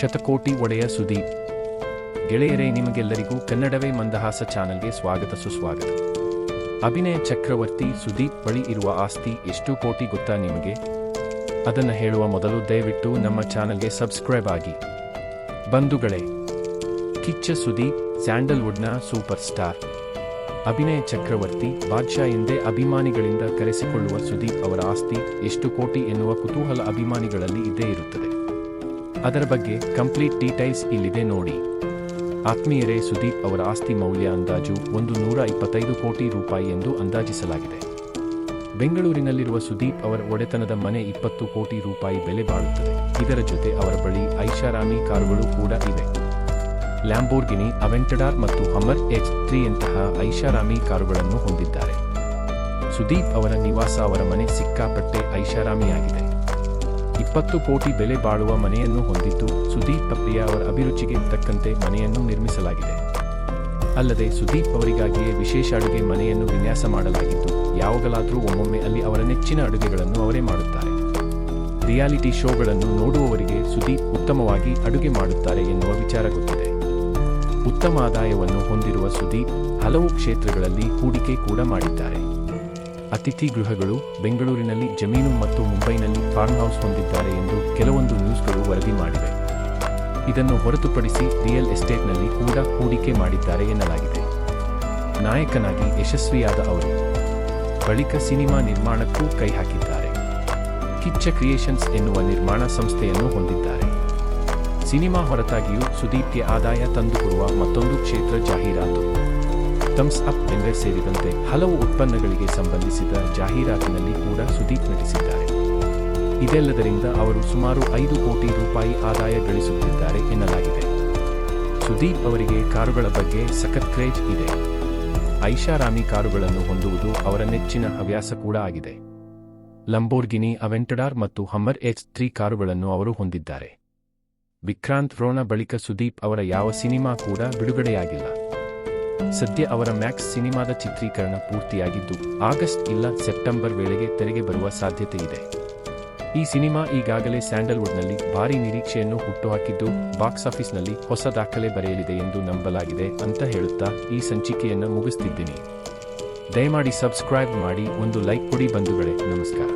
ಶತಕೋಟಿ ಒಡೆಯ ಸುದೀಪ್ ಗೆಳೆಯರೇ, ನಿಮಗೆಲ್ಲರಿಗೂ ಕನ್ನಡವೇ ಮಂದಹಾಸ ಚಾನಲ್ಗೆ ಸ್ವಾಗತ ಸುಸ್ವಾಗತ. ಅಭಿನಯ ಚಕ್ರವರ್ತಿ ಸುದೀಪ್ ಬಳಿ ಇರುವ ಆಸ್ತಿ ಎಷ್ಟು ಕೋಟಿ ಗೊತ್ತಾ ನಿಮಗೆ? ಅದನ್ನು ಹೇಳುವ ಮೊದಲು ದಯವಿಟ್ಟು ನಮ್ಮ ಚಾನಲ್ಗೆ ಸಬ್ಸ್ಕ್ರೈಬ್ ಆಗಿ. ಬಂಧುಗಳೇ, ಕಿಚ್ಚ ಸುದೀಪ್ ಸ್ಯಾಂಡಲ್ವುಡ್ನ ಸೂಪರ್ ಸ್ಟಾರ್. ಅಭಿನಯ ಚಕ್ರವರ್ತಿ ಬಾದ್ಶಾ ಎಂದೇ ಅಭಿಮಾನಿಗಳಿಂದ ಕರೆಸಿಕೊಳ್ಳುವ ಸುದೀಪ್ ಅವರ ಆಸ್ತಿ ಎಷ್ಟು ಕೋಟಿ ಎನ್ನುವ ಕುತೂಹಲ ಅಭಿಮಾನಿಗಳಲ್ಲಿ ಇದ್ದೇ ಇರುತ್ತದೆ. ಅದರ ಬಗ್ಗೆ ಕಂಪ್ಲೀಟ್ ಡೀಟೈಲ್ಸ್ ಇಲ್ಲಿದೆ ನೋಡಿ. ಆತ್ಮೀಯರೇ, ಸುದೀಪ್ ಅವರ ಆಸ್ತಿ ಮೌಲ್ಯ ಅಂದಾಜು ಒಂದು ನೂರ ಇಪ್ಪತ್ತೈದು ಕೋಟಿ ರೂಪಾಯಿ ಎಂದು ಅಂದಾಜಿಸಲಾಗಿದೆ. ಬೆಂಗಳೂರಿನಲ್ಲಿರುವ ಸುದೀಪ್ ಅವರ ಒಡೆತನದ ಮನೆ ಇಪ್ಪತ್ತು ಕೋಟಿ ರೂಪಾಯಿ ಬೆಲೆ ಬಾಳುತ್ತದೆ. ಇದರ ಜೊತೆ ಅವರ ಬಳಿ ಐಷಾರಾಮಿ ಕಾರುಗಳು ಕೂಡ ಇವೆ. ಲ್ಯಾಂಬೋರ್ಗಿನಿ, ಅವೆಂಟಡಾರ್ ಮತ್ತು ಹಮರ್ ಎಚ್ ತ್ರೀಯಂತಹ ಐಷಾರಾಮಿ ಕಾರುಗಳನ್ನು ಹೊಂದಿದ್ದಾರೆ. ಸುದೀಪ್ ಅವರ ನಿವಾಸ ಅವರ ಮನೆ ಸಿಕ್ಕಾಪಟ್ಟೆ ಐಷಾರಾಮಿಯಾಗಿದೆ. ಇಪ್ಪತ್ತು ಕೋಟಿ ಬೆಲೆ ಬಾಳುವ ಮನೆಯನ್ನು ಹೊಂದಿದ್ದು ಸುದೀಪ್ ಪ್ರಿಯಾ ಅವರ ಅಭಿರುಚಿಗೆ ತಕ್ಕಂತೆ ಮನೆಯನ್ನು ನಿರ್ಮಿಸಲಾಗಿದೆ. ಅಲ್ಲದೆ ಸುದೀಪ್ ಅವರಿಗಾಗಿಯೇ ವಿಶೇಷ ಅಡುಗೆ ಮನೆಯನ್ನು ವಿನ್ಯಾಸ ಮಾಡಲಾಗಿದ್ದು, ಯಾವಾಗಲಾದರೂ ಒಮ್ಮೊಮ್ಮೆ ಅಲ್ಲಿ ಅವರ ನೆಚ್ಚಿನ ಅಡುಗೆಗಳನ್ನು ಅವರೇ ಮಾಡುತ್ತಾರೆ. ರಿಯಾಲಿಟಿ ಶೋಗಳನ್ನು ನೋಡುವವರಿಗೆ ಸುದೀಪ್ ಉತ್ತಮವಾಗಿ ಅಡುಗೆ ಮಾಡುತ್ತಾರೆ ಎನ್ನುವ ವಿಚಾರ ಗೊತ್ತಿದೆ. ಉತ್ತಮ ಆದಾಯವನ್ನು ಹೊಂದಿರುವ ಸುದೀಪ್ ಹಲವು ಕ್ಷೇತ್ರಗಳಲ್ಲಿ ಹೂಡಿಕೆ ಕೂಡ ಮಾಡಿದ್ದಾರೆ. ಅತಿಥಿ ಗೃಹಗಳು ಬೆಂಗಳೂರಿನಲ್ಲಿ, ಜಮೀನು ಮತ್ತು ಮುಂಬೈನಲ್ಲಿ ಫಾರ್ಮ್ ಹೌಸ್ ಹೊಂದಿದ್ದಾರೆ ಎಂದು ಕೆಲವೊಂದು ನ್ಯೂಸ್ಗಳು ವರದಿ ಮಾಡಿವೆ. ಇದನ್ನು ಹೊರತುಪಡಿಸಿ ರಿಯಲ್ ಎಸ್ಟೇಟ್ನಲ್ಲಿ ಕೂಡ ಹೂಡಿಕೆ ಮಾಡಿದ್ದಾರೆ ಎನ್ನಲಾಗಿದೆ. ನಾಯಕನಾಗಿ ಯಶಸ್ವಿಯಾದ ಅವರು ಬಳಿಕ ಸಿನಿಮಾ ನಿರ್ಮಾಣಕ್ಕೂ ಕೈ ಹಾಕಿದ್ದಾರೆ. ಕಿಚ್ಚ ಕ್ರಿಯೇಷನ್ಸ್ ಎನ್ನುವ ನಿರ್ಮಾಣ ಸಂಸ್ಥೆಯನ್ನು ಹೊಂದಿದ್ದಾರೆ. ಸಿನಿಮಾ ಹೊರತಾಗಿಯೂ ಸುದೀಪ್ಗೆ ಆದಾಯ ತಂದುಕೊಡುವ ಮತ್ತೊಂದು ಕ್ಷೇತ್ರ ಜಾಹೀರಾತು. ಥಮ್ಸ್ ಅಪ್ ಎಂದರೆ ಸೇರಿದಂತೆ ಹಲವು ಉತ್ಪನ್ನಗಳಿಗೆ ಸಂಬಂಧಿಸಿದ ಜಾಹೀರಾತಿನಲ್ಲಿ ಕೂಡ ಸುದೀಪ್ ನಟಿಸಿದ್ದಾರೆ. ಇದೆಲ್ಲದರಿಂದ ಅವರು ಸುಮಾರು ಐದು ಕೋಟಿ ರೂಪಾಯಿ ಆದಾಯ ಗಳಿಸುತ್ತಿದ್ದಾರೆ ಎನ್ನಲಾಗಿದೆ. ಸುದೀಪ್ ಅವರಿಗೆ ಕಾರುಗಳ ಬಗ್ಗೆ ಸಖತ್ ಕ್ರೇಜ್ ಇದೆ. ಐಷಾರಾಮಿ ಕಾರುಗಳನ್ನು ಹೊಂದುವುದು ಅವರ ನೆಚ್ಚಿನ ಹವ್ಯಾಸ ಕೂಡ ಆಗಿದೆ. ಲಂಬೋರ್ಗಿನಿ ಅವೆಂಟಡಾರ್ ಮತ್ತು ಹಮ್ಮರ್ ಎಚ್ ತ್ರೀ ಕಾರುಗಳನ್ನು ಅವರು ಹೊಂದಿದ್ದಾರೆ. ವಿಕ್ರಾಂತ್ ರೋಣ ಬಳಿಕ ಸುದೀಪ್ ಅವರ ಯಾವ ಸಿನಿಮಾ ಕೂಡ ಬಿಡುಗಡೆಯಾಗಿಲ್ಲ. ಸದ್ಯ ಅವರ ಮ್ಯಾಕ್ಸ್ ಸಿನಿಮಾದ ಚಿತ್ರೀಕರಣ ಪೂರ್ತಿಯಾಗಿದ್ದು, ಆಗಸ್ಟ್ ಇಲ್ಲ ಸೆಪ್ಟೆಂಬರ್ ವೇಳೆಗೆ ತೆರೆಗೆ ಬರುವ ಸಾಧ್ಯತೆ ಇದೆ ಈ ಸಿನಿಮಾ ಈಗಾಗಲೇ ಸ್ಯಾಂಡಲ್ವುಡ್ನಲ್ಲಿ ಭಾರೀ ನಿರೀಕ್ಷೆಯನ್ನು ಹುಟ್ಟುಹಾಕಿದ್ದು, ಬಾಕ್ಸ್ ಆಫೀಸ್ನಲ್ಲಿ ಹೊಸ ದಾಖಲೆ ಬರೆಯಲಿದೆ ಎಂದು ನಂಬಲಾಗಿದೆ ಅಂತ ಹೇಳುತ್ತಾ ಈ ಸಂಚಿಕೆಯನ್ನು ಮುಗಿಸ್ತಿದ್ದೀನಿ. ದಯಮಾಡಿ ಸಬ್ಸ್ಕ್ರೈಬ್ ಮಾಡಿ ಒಂದು ಲೈಕ್ ಕೊಡಿ ಬಂಧುಗಳೇ, ನಮಸ್ಕಾರ.